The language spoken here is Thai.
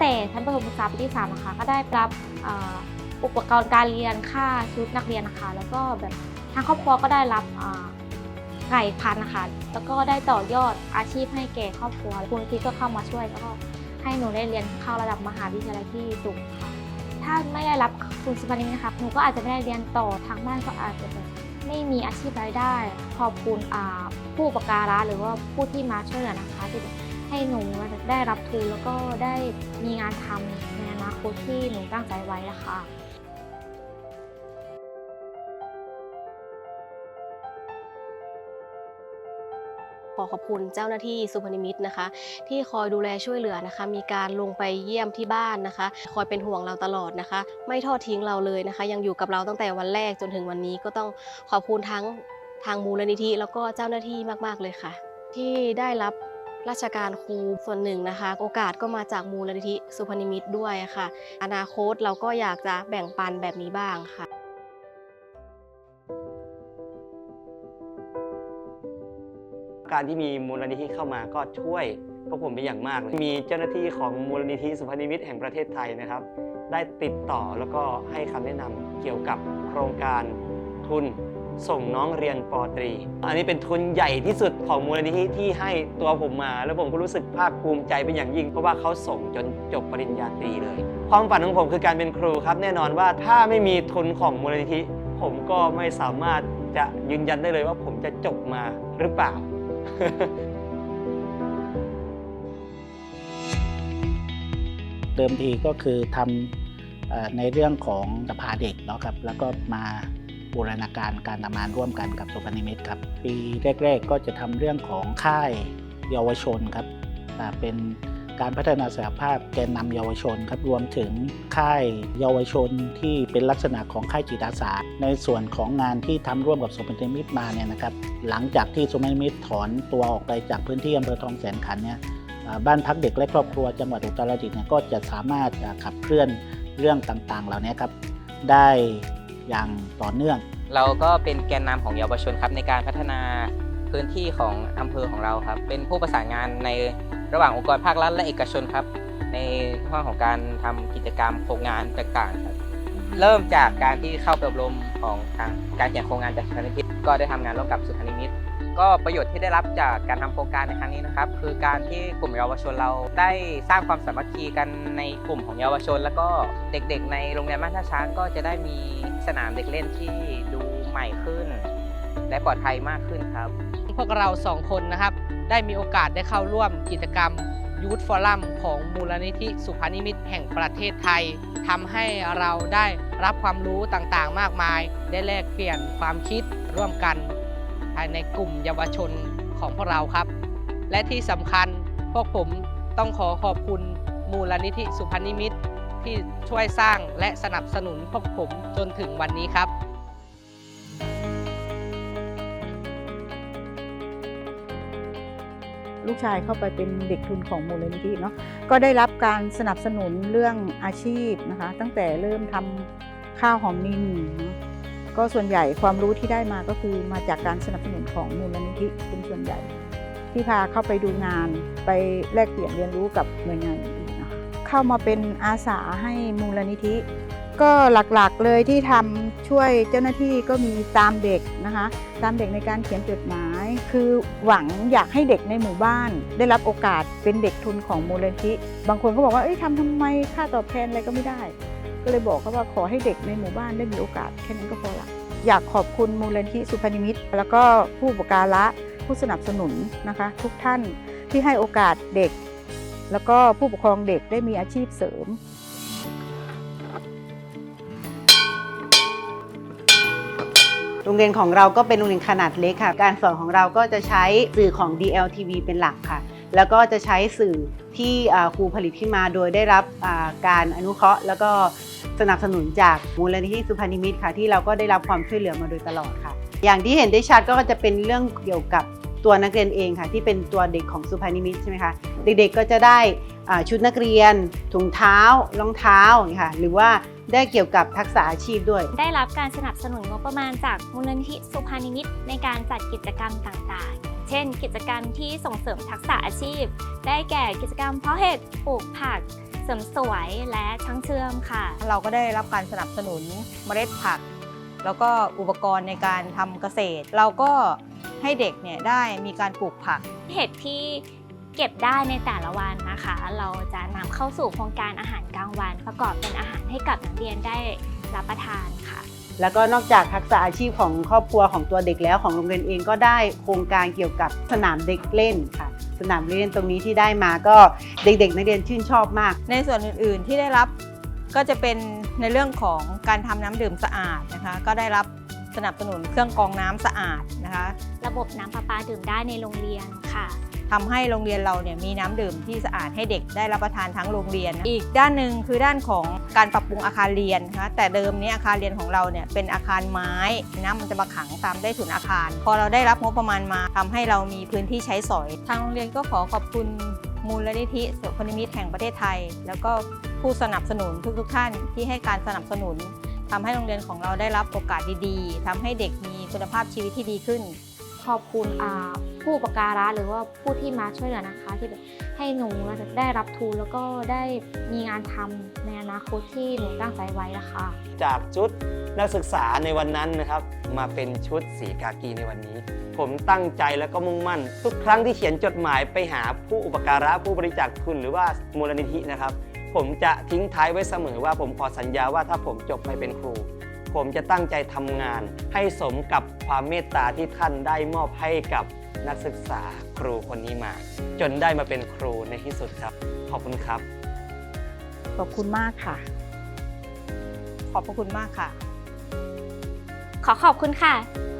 แต่ชั้นประถมศึกษาปีที่3นะคะก็ได้รับอุปกรณ์การเรียนค่าชุดนักเรียนนะคะ แล้วก็แบบทางครอบครัวก็ได้รับไก่พันธุ์นะคะแล้วก็ได้ต่อยอดอาชีพให้แก่ครอบครัวคุณที่ก็เข้ามาช่วยแล้วก็ให้หนูได้เรียนเข้าระดับมหาวิทยาลัยที่สูงค่ะ ถ้าไม่ได้รับทุนสปานิมนะคะหนูก็อาจจะไม่ได้เรียนต่อทางบ้านก็อาจจะไม่มีอาชีพรายได้ ขอบคุณผู้อุปการะหรือว่าผู้ที่มาช่วยเหลือนะคะที่ ให้หนูได้รับทุนแล้วก็ได้มีงานทำในอนาคตที่หนูตั้งใจไว้นะคะขอขอบคุณเจ้าหน้าที่สุพรรณมิตรนะคะ ที่คอยดูแลช่วยเหลือนะคะ มีการลงไปเยี่ยมที่บ้านนะคะ คอยเป็นห่วงเราตลอดนะคะ ไม่ทอดทิ้งเราเลยนะคะ ยังอยู่กับเราตั้งแต่วันแรกจนถึงวันนี้ก็ต้องขอบคุณทั้งทางมูลนิธิ แล้วก็เจ้าหน้าที่มาก ๆ เลยค่ะ ที่ได้รับ ราชการครูส่วนหนึ่งนะคะ โอกาสก็มาจากมูลนิธิสุพรรณมิตรด้วยค่ะ อนาคตเราก็อยากจะแบ่งปันแบบนี้บ้างค่ะการที่มีมูลนิธิเข้ามาก็ช่วยพวกผมเป็นอย่างมากเลย มีเจ้าหน้าที่ของมูลนิธิสุพรรณมิตรแห่งประเทศไทยนะครับ ได้ติดต่อแล้วก็ให้คำแนะนำเกี่ยวกับโครงการทุน ส่งน้องเรียนปอตรี อันนี้เป็นทุนใหญ่ที่สุดของมูลนิธิที่ให้ตัวผมมา แล้วผมก็รู้สึกภาคภูมิใจเป็นอย่างยิ่ง เพราะว่าเขาส่งจนจบปริญญาตรีเลย ความฝันของผมคือการเป็นครูครับ แน่นอนว่าถ้าไม่มีทุนของมูลนิธิ ผมก็ไม่สามารถจะยืนยันได้เลยว่าผมจะจบมาหรือเปล่าเดิมทีก็คือทำในเรื่องของสภาเด็กเนาะครับแล้วก็มา บูรณาการการทำงานร่วมกันกับสุพรรณมิตรครับ ปีแรก ๆ ก็จะทำเรื่องของค่ายเยาวชนครับเป็นการพัฒนาศักยภาพแกนนำเยาวชนครับรวมถึงค่ายเยาวชนที่เป็นลักษณะของค่ายจิตอาสา ในส่วนของงานที่ทำร่วมกับสุพรรณมิตรมาเนี่ยนะครับ หลังจากที่สุพรรณมิตรถอนตัวออกไปจากพื้นที่อำเภอทองแสนขันเนี่ยบ้านพักเด็กและครอบครัวจังหวัดอุตรดิตถ์เนี่ยก็จะสามารถขับเคลื่อนเรื่องต่างๆ เหล่านี้ครับได้ อย่างต่อเนื่อง เราก็เป็นแกนนำของเยาวชนครับในการพัฒนาพื้นที่ของอำเภอของเราครับ เป็นผู้ประสานงานในระหว่างองค์กรภาครัฐและเอกชนครับ ในข้องของการทำกิจกรรมโครงงานต่างๆครับเริ่มจากการที่เข้าไปอบรมของทางการเขียนโครงงานจากสุพรรณมิตรก็ได้ทำงานร่วมกับสุพรรณมิต ก็ประโยชน์ที่ได้รับจากการทำโครงการในครั้งนี้นะครับ คือการที่กลุ่มเยาวชนเราได้สร้างความสามัคคีกันในกลุ่มของเยาวชน แล้วก็เด็กๆ ในโรงเรียนบ้านท่าช้างก็จะได้มีสนามเด็กเล่นที่ดูใหม่ขึ้น และปลอดภัยมากขึ้นครับ พวกเราสองคนนะครับ ได้มีโอกาสได้เข้าร่วมกิจกรรมยูทฟอรัมของมูลนิธิสุพรรณนิมิตแห่งประเทศไทยทำให้เราได้รับความรู้ต่างๆ มากมาย ได้แลกเปลี่ยนความคิดร่วมกัน ภายในกลุ่มเยาวชนของพวกเราครับ และที่สำคัญพวกผมต้องขอขอบคุณมูลนิธิสุพรรณนิมิตที่ช่วยสร้างและสนับสนุนพวกผมจนถึงวันนี้ครับลูกชายเข้าไปเป็นเด็กทุนของมูลนิธิเนาะก็ได้รับการสนับสนุนเรื่องอาชีพนะคะ ตั้งแต่เริ่มทำข้าวหอมนินเนอะ ก็ส่วนใหญ่ความรู้ที่ได้มาก็คือมาจากการสนับสนุนของมูลนิธิเป็นส่วนใหญ่ ที่พาเข้าไปดูงานไปแลกเปลี่ยนเรียนรู้กับหน่วยงานอื่นๆนะคะเข้ามาเป็นอาสาให้มูลนิธิ ก็หลักๆเลยที่ทำช่วยเจ้าหน้าที่ก็มีตามเด็กนะคะ ตามเด็กในการเขียนจดหมาย คือหวังอยากให้เด็กในหมู่บ้าน ได้รับโอกาสเป็นเด็กทุนของมูลนิธิ บางคนก็บอกว่าเอ้ยทำทำไมค่าตอบแทนอะไรก็ไม่ได้ ก็เลยบอกเขาว่าขอให้เด็กในหมู่บ้านได้มีโอกาสแค่นั้นก็พอละอยากขอบคุณมูลนิธิสุพรรณมิตรแล้วก็ผู้อุปการะผู้สนับสนุนนะคะ ทุกท่านที่ให้โอกาสเด็ก แล้วก็ผู้ปกครองเด็กได้มีอาชีพเสริมโรงเรียนของเราก็เป็นโรงเรียนขนาดเล็กค่ะ การสอนของเราก็จะใช้สื่อของ DLTV เป็นหลักค่ะ แล้วก็จะใช้สื่อที่ครูผลิตขึ้นมาโดยได้รับการอนุเคราะห์ แล้วก็สนับสนุนจากมูลนิธิสุพรรณนิมิตรค่ะที่เราก็ได้รับความช่วยเหลือมาโดยตลอดค่ะ อย่างที่เห็นได้ชัดก็จะเป็นเรื่องเกี่ยวกับตัวนักเรียนเองค่ะ ที่เป็นตัวเด็กของสุพรรณนิมิตรใช่ไหมคะเด็กๆก็จะได้ชุดนักเรียน ถุงเท้ารองเท้าค่ะหรือว่าได้เกี่ยวกับทักษะอาชีพด้วย ได้รับการสนับสนุนงบประมาณจากมูลนิธิสุภานิมิตในการจัดกิจกรรมต่างๆ เช่น กิจกรรมที่ส่งเสริมทักษะอาชีพ ได้แก่กิจกรรมเพาะเห็ดปลูกผักเสริมสวยและช่างเชื่อมค่ะ เราก็ได้รับการสนับสนุนเมล็ดผัก แล้วก็อุปกรณ์ในการทำเกษตร เราก็ให้เด็กเนี่ยได้มีการปลูกผัก เห็ดที่เก็บได้ในแต่ละวันนะคะ เราจะนำเข้าสู่โครงการอาหารกลางวัน ประกอบเป็นอาหารให้กับนักเรียนได้รับประทานค่ะ แล้วก็นอกจากทักษะอาชีพของครอบครัวของตัวเด็กแล้วของโรงเรียนเองก็ได้โครงการเกี่ยวกับสนามเด็กเล่นค่ะ สนามเล่นตรงนี้ที่ได้มาก็เด็กๆ นักเรียนชื่นชอบมาก ในส่วนอื่นๆที่ได้รับก็จะเป็นในเรื่องของการทำน้ำดื่มสะอาดนะคะ ก็ได้รับสนับสนุนเครื่องกรองน้ำสะอาดนะคะ ระบบน้ำประปาดื่มได้ในโรงเรียนค่ะ ทำให้โรงเรียนเราเนี่ยมีน้ำดื่มที่สะอาดให้เด็กได้รับประทานทั้งโรงเรียน อีกด้านหนึ่งคือด้านของการปรับปรุงอาคารเรียนนะคะแต่เดิมเนี้อาคารเรียนของเราเนี่ยเป็นอาคารไม้น้ำมันจะมาขังตามใต้ถุนอาคาร พอเราได้รับงบประมาณมาทำให้เรามีพื้นที่ใช้สอย ทางโรงเรียนก็ขอขอบคุณมูลนิธิสุพนิมิตแห่งประเทศไทย แล้วก็ผู้สนับสนุนทุกๆท่านที่ให้การสนับสนุนทำให้โรงเรียนของเราได้รับโอกาสดีๆทำให้เด็กมีคุณภาพชีวิตที่ดีขึ้น ขอบคุณอา ผู้อุปการะหรือว่าผู้ที่มาช่วยเหลือนะคะ ที่แบบให้หนูได้รับทุนแล้วก็ได้มีงานทำในอนาคตที่หนูตั้งใจไว้นะคะ จากชุดนักศึกษาในวันนั้นนะครับ มาเป็นชุดสีกากีในวันนี้ ผมตั้งใจแล้วก็มุ่งมั่น ทุกครั้งที่เขียนจดหมายไปหาผู้อุปการะผู้บริจาคทุนหรือว่ามูลนิธินะครับ ผมจะทิ้งท้ายไว้เสมอว่าผมขอสัญญาว่าถ้าผมจบไปเป็นครูผมจะตั้งใจทำงาน ให้สมกับความเมตตาที่ท่านได้มอบให้กับ นักศึกษาครูคนนี้มา จนได้มาเป็นครูในที่สุดครับ ขอบคุณครับ ขอบคุณมากค่ะ ขอบพระคุณมากค่ะ ขอขอบคุณค่ะข